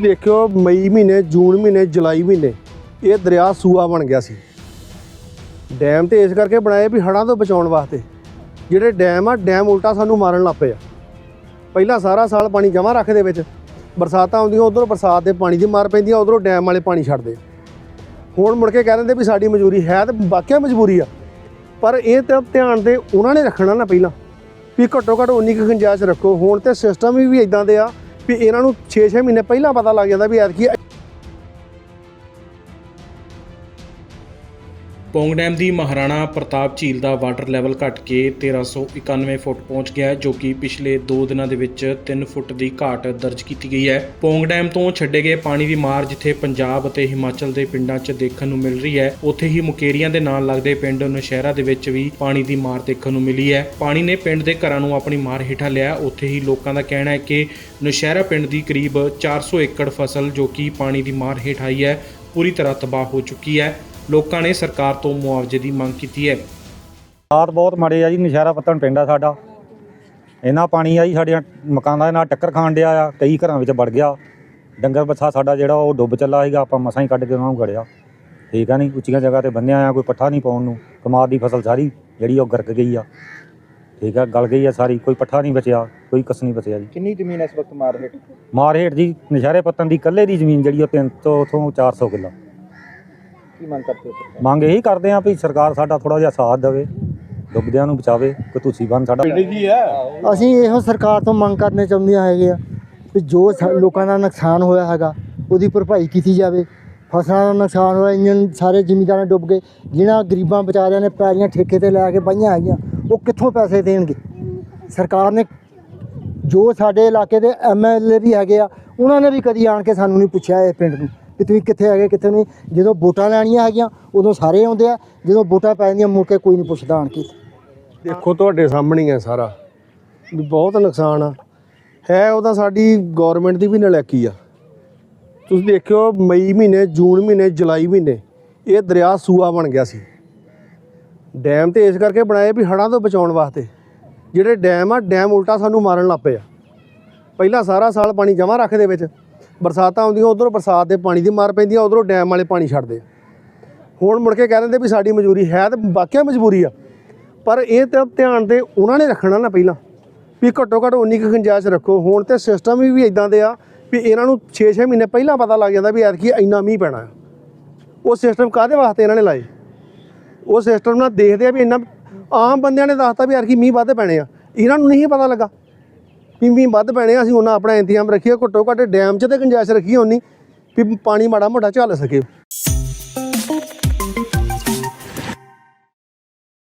ਦੇਖਿਓ, ਮਈ ਮਹੀਨੇ, ਜੂਨ ਮਹੀਨੇ, ਜੁਲਾਈ ਮਹੀਨੇ, ਇਹ ਦਰਿਆ ਸੂਆ ਬਣ ਗਿਆ ਸੀ। ਡੈਮ ਤੇ ਇਸ ਕਰਕੇ ਬਣਾਏ ਵੀ ਹੜ੍ਹਾਂ ਤੋਂ ਬਚਾਉਣ ਵਾਸਤੇ। ਜਿਹੜੇ ਡੈਮ ਆ, ਡੈਮ ਉਲਟਾ ਸਾਨੂੰ ਮਾਰਨ ਲੱਗ ਪਏ ਆ। ਪਹਿਲਾਂ ਸਾਰਾ ਸਾਲ ਪਾਣੀ ਜਮ੍ਹਾਂ ਰੱਖਦੇ ਵਿੱਚ, ਬਰਸਾਤਾਂ ਆਉਂਦੀਆਂ, ਉਧਰੋਂ ਬਰਸਾਤ ਦੇ ਪਾਣੀ ਦੀ ਮਾਰ ਪੈਂਦੀ ਆ, ਉਧਰੋਂ ਡੈਮ ਵਾਲੇ ਪਾਣੀ ਛੱਡਦੇ ਹੁਣ ਮੁੜ ਕੇ ਕਹਿ ਦਿੰਦੇ ਵੀ ਸਾਡੀ ਮਜਬੂਰੀ ਹੈ ਤੇ ਵਾਕਿਆ ਮਜਬੂਰੀ ਆ। ਪਰ ਇਹ ਤਾਂ ਧਿਆਨ ਦੇ ਉਹਨਾਂ ਨੇ ਰੱਖਣਾ ਨਾ ਪਹਿਲਾਂ, ਵੀ ਘੱਟੋ ਘੱਟ ਉਨੀ ਕੁ ਗੁੰਜਾਇਸ਼ ਰੱਖੋ। ਹੁਣ ਤੇ ਸਿਸਟਮ ਵੀ ਵੀ ਇਦਾਂ ਦੇ ਆ ਵੀ ਇਹਨਾਂ ਨੂੰ 6-6 ਮਹੀਨੇ ਪਹਿਲਾਂ ਪਤਾ ਲੱਗ ਜਾਂਦਾ ਵੀ ਐਤਕੀ ਪੌਂਗ ਡੈਮ ਦੀ ਮਹਾਰਾਣਾ ਪ੍ਰਤਾਪ ਝੀਲ ਦਾ ਵਾਟਰ ਲੈਵਲ ਘਟ ਕੇ 1391 ਫੁੱਟ ਪਹੁੰਚ ਗਿਆ ਜੋ ਕਿ ਪਿਛਲੇ 2 ਦਿਨਾਂ ਦੇ ਵਿੱਚ 3 ਫੁੱਟ ਦੀ ਘਾਟ ਦਰਜ ਕੀਤੀ ਗਈ ਹੈ। ਪੌਂਗ ਡੈਮ ਤੋਂ ਛੱਡੇ ਗਏ ਪਾਣੀ ਦੀ ਮਾਰ ਜਿੱਥੇ ਪੰਜਾਬ ਅਤੇ ਹਿਮਾਚਲ ਦੇ ਪਿੰਡਾਂ 'ਚ ਦੇਖਣ ਨੂੰ ਮਿਲ ਰਹੀ ਹੈ, ਉੱਥੇ ਹੀ ਮੁਕੇਰੀਆਂ ਦੇ ਨਾਲ ਲੱਗਦੇ ਪਿੰਡ ਨੌਸ਼ਹਿਰਾ ਦੇ ਵਿੱਚ ਵੀ ਪਾਣੀ ਦੀ ਮਾਰ ਦੇਖਣ ਨੂੰ ਮਿਲੀ ਹੈ। ਪਾਣੀ ਨੇ ਪਿੰਡ ਦੇ ਘਰਾਂ ਨੂੰ ਆਪਣੀ ਮਾਰ ਹੇਠਾਂ ਲਿਆ। ਉੱਥੇ ਹੀ ਲੋਕਾਂ ਦਾ ਕਹਿਣਾ ਹੈ ਕਿ ਨੌਸ਼ਹਿਰਾ ਪਿੰਡ ਦੀ ਕਰੀਬ 400 ਏਕੜ ਫਸਲ ਜੋ ਕਿ ਪਾਣੀ ਦੀ ਮਾਰ ਹੇਠ ਆਈ ਹੈ, ਪੂਰੀ ਤਰ੍ਹਾਂ ਤਬਾਹ ਹੋ ਚੁੱਕੀ ਹੈ। ਲੋਕਾਂ ਨੇ ਸਰਕਾਰ ਤੋਂ ਮੁਆਵਜ਼ੇ ਦੀ ਮੰਗ ਕੀਤੀ ਹੈ। ਹਾਲਾਤ ਬਹੁਤ ਮਾੜੇ ਆ ਜੀ ਨਸ਼ਹਿਰਾ ਪੱਤਣ ਪਿੰਡ ਆ ਸਾਡਾ। ਇੰਨਾ ਪਾਣੀ ਆ ਜੀ ਸਾਡੀਆਂ ਮਕਾਨਾਂ ਦੇ ਨਾਲ ਟੱਕਰ ਖਾਣ ਡਿਆ ਆ ਕਈ ਘਰਾਂ ਵਿੱਚ ਵੜ ਗਿਆ। ਡੰਗਰ ਬੱਛਾ ਸਾਡਾ ਜਿਹੜਾ ਉਹ ਡੁੱਬ ਚੱਲਾ ਸੀਗਾ ਆਪਾਂ ਮਸਾਂ ਹੀ ਕੱਢ ਕੇ ਉਹਨਾਂ ਨੂੰ ਗੜਿਆ। ਠੀਕ ਆ ਨਹੀਂ ਉੱਚੀਆਂ ਜਗ੍ਹਾ ਤੇ ਬੰਨਿਆ ਆ ਕੋਈ ਪੱਠਾ ਨਹੀਂ ਪਾਉਣ ਨੂੰ। ਕਮਾਦ ਦੀ ਫਸਲ ਸਾਰੀ ਜਿਹੜੀ ਉਹ ਗਰਕ ਗਈ ਆ। ਠੀਕ ਆ ਗਲ ਗਈ ਆ ਸਾਰੀ ਕੋਈ ਪੱਠਾ ਨਹੀਂ ਬਚਿਆ ਕੋਈ ਕਸ ਨਹੀਂ ਬਚਿਆ ਜੀ। ਕਿੰਨੀ ਜ਼ਮੀਨ ਇਸ ਵਕਤ ਮਾਰ ਹੇਠ? ਮਾਰ ਹੇਠ ਜੀ ਨਸ਼ਹਿਰੇ ਪੱਤਣ ਦੀ ਇਕੱਲੇ ਦੀ ਜ਼ਮੀਨ ਜਿਹੜੀ ਉਹ 300 ਤੋਂ 400 ਕਿੱਲਾ। ਕੀ ਮੰਗ ਕਰਦੇ ਹੋ ਮੰਗ ਇਹੀ ਕਰਦੇ ਆ ਵੀ ਸਰਕਾਰ ਸਾਡਾ ਥੋੜਾ ਜਿਹਾ ਸਾਥ ਦੇਵੇ ਡੁੱਬਦਿਆਂ ਨੂੰ ਬਚਾਵੇ ਕੋਈ ਤੁਸੀਂ ਬੰਨ ਸਾਡਾ ਅਸੀਂ ਇਹੋ ਸਰਕਾਰ ਤੋਂ ਮੰਗ ਕਰਨੇ ਚਾਹੁੰਦੇ ਹੈਗੇ ਆ ਕਿ ਜੋ ਸਾ- ਲੋਕਾਂ ਦਾ ਨੁਕਸਾਨ ਹੋਇਆ ਹੈਗਾ ਉਹਦੀ ਭਰਪਾਈ ਕੀਤੀ ਜਾਵੇ। ਫਸਲਾਂ ਦਾ ਨੁਕਸਾਨ ਹੋਇਆ ਇੰਜਨ ਸਾਰੇ ਜ਼ਿਮੀਂਦਾਰਾਂ ਡੁੱਬ ਗਏ ਜਿਨ੍ਹਾਂ ਗਰੀਬਾਂ ਵਿਚਾਰਿਆਂ ਨੇ ਪੈਲੀਆਂ ਠੇਕੇ ਤੇ ਲੈ ਕੇ ਪਾਈਆਂ ਹੈਗੀਆਂ ਉਹ ਕਿੱਥੋਂ ਪੈਸੇ ਦੇਣਗੇ? ਸਰਕਾਰ ਨੇ ਜੋ ਸਾਡੇ ਇਲਾਕੇ ਦੇ ਐਮਐਲਏ ਵੀ ਹੈਗੇ ਆ ਉਹਨਾਂ ਨੇ ਵੀ ਕਦੀ ਆਣ ਕੇ ਸਾਨੂੰ ਨਹੀਂ ਪੁੱਛਿਆ ਇਹ ਪਿੰਡ ਨੂੰ। ਕਿ ਤੁਸੀਂ ਕਿੱਥੇ ਹੈਗੇ, ਕਿੱਥੇ ਨਹੀਂ। ਜਦੋਂ ਵੋਟਾਂ ਲੈਣੀਆਂ ਹੈਗੀਆਂ, ਉਦੋਂ ਸਾਰੇ ਆਉਂਦੇ ਆ। ਜਦੋਂ ਵੋਟਾਂ ਪੈ ਜਾਂਦੀਆਂ, ਮੁੜ ਕੇ ਕੋਈ ਨਹੀਂ ਪੁੱਛਦਾ ਆਣ ਕੇ। ਦੇਖੋ, ਤੁਹਾਡੇ ਸਾਹਮਣੇ ਹੀ ਹੈ ਸਾਰਾ। ਵੀ ਬਹੁਤ ਨੁਕਸਾਨ ਆ। ਹੈ ਉਹਦਾ ਸਾਡੀ ਗਵਰਨਮੈਂਟ ਦੀ ਵੀ ਨਲੈਕੀ ਆ। ਤੁਸੀਂ ਦੇਖਿਓ, ਮਈ ਮਹੀਨੇ, ਜੂਨ ਮਹੀਨੇ, ਜੁਲਾਈ ਮਹੀਨੇ, ਇਹ ਦਰਿਆ ਸੂਆ ਬਣ ਗਿਆ ਸੀ। ਡੈਮ ਤੇ ਇਸ ਕਰਕੇ ਬਣਾਏ ਵੀ ਹੜ੍ਹਾਂ ਤੋਂ ਬਚਾਉਣ ਵਾਸਤੇ। ਜਿਹੜੇ ਡੈਮ ਆ, ਡੈਮ ਉਲਟਾ ਸਾਨੂੰ ਮਾਰਨ ਲੱਗ ਪਏ ਆ। ਪਹਿਲਾਂ ਸਾਰਾ ਸਾਲ ਪਾਣੀ ਜਮ੍ਹਾਂ ਰੱਖਦੇ ਵਿੱਚ। ਬਰਸਾਤਾਂ ਆਉਂਦੀਆਂ, ਉਧਰੋਂ ਬਰਸਾਤ ਦੇ ਪਾਣੀ ਦੀ ਮਾਰ ਪੈਂਦੀ ਆ, ਉਧਰੋਂ ਡੈਮ ਵਾਲੇ ਪਾਣੀ ਛੱਡਦੇ ਹੁਣ ਮੁੜ ਕੇ ਕਹਿ ਦਿੰਦੇ ਵੀ ਸਾਡੀ ਮਜਬੂਰੀ ਹੈ ਤੇ ਵਾਕਿਆ ਮਜਬੂਰੀ ਆ। ਪਰ ਇਹ ਤਾਂ ਧਿਆਨ ਦੇ ਉਹਨਾਂ ਨੇ ਰੱਖਣਾ ਨਾ ਪਹਿਲਾਂ, ਵੀ ਘੱਟੋ ਘੱਟ ਉਨੀ ਕੁ ਗੁੰਜਾਇਸ਼ ਰੱਖੋ। ਹੁਣ ਤੇ ਸਿਸਟਮ ਵੀ ਵੀ ਇਦਾਂ ਦੇ ਆ ਵੀ ਇਹਨਾਂ ਨੂੰ 6-6 ਮਹੀਨੇ ਪਹਿਲਾਂ ਪਤਾ ਲੱਗ ਜਾਂਦਾ ਵੀ ਐਤਕੀ ਇੰਨਾ ਮੀਂਹ ਪੈਣਾ ਹੈ ਉਹ ਸਿਸਟਮ ਕਾਹਦੇ ਵਾਸਤੇ ਇਹਨਾਂ ਨੇ ਲਾਏ? ਉਹ ਸਿਸਟਮ ਨਾਲ ਦੇਖਦੇ ਆ ਵੀ ਇੰਨਾ ਆਮ ਬੰਦਿਆਂ ਨੇ ਦੱਸਤਾ ਵੀ ਐਤਕੀ ਮੀਂਹ ਵੱਧ ਪੈਣੇ ਆ। ਇਹਨਾਂ ਨੂੰ ਨਹੀਂ ਪਤਾ ਲੱਗਾ। ਵੀ ਵੱਧ ਪੈਣੇ ਆ, ਅਸੀਂ ਉਹਨਾਂ ਆਪਣਾ ਇੰਤਜ਼ਾਮ ਰੱਖੀਏ, ਘੱਟੋ ਘੱਟ ਡੈਮ 'ਚ ਤੇ ਗੁੰਜਾਇਸ਼ ਰੱਖੀ ਉਨੀ ਵੀ ਪਾਣੀ ਮਾੜਾ ਮੋਟਾ ਝੱਲ ਸਕੇ।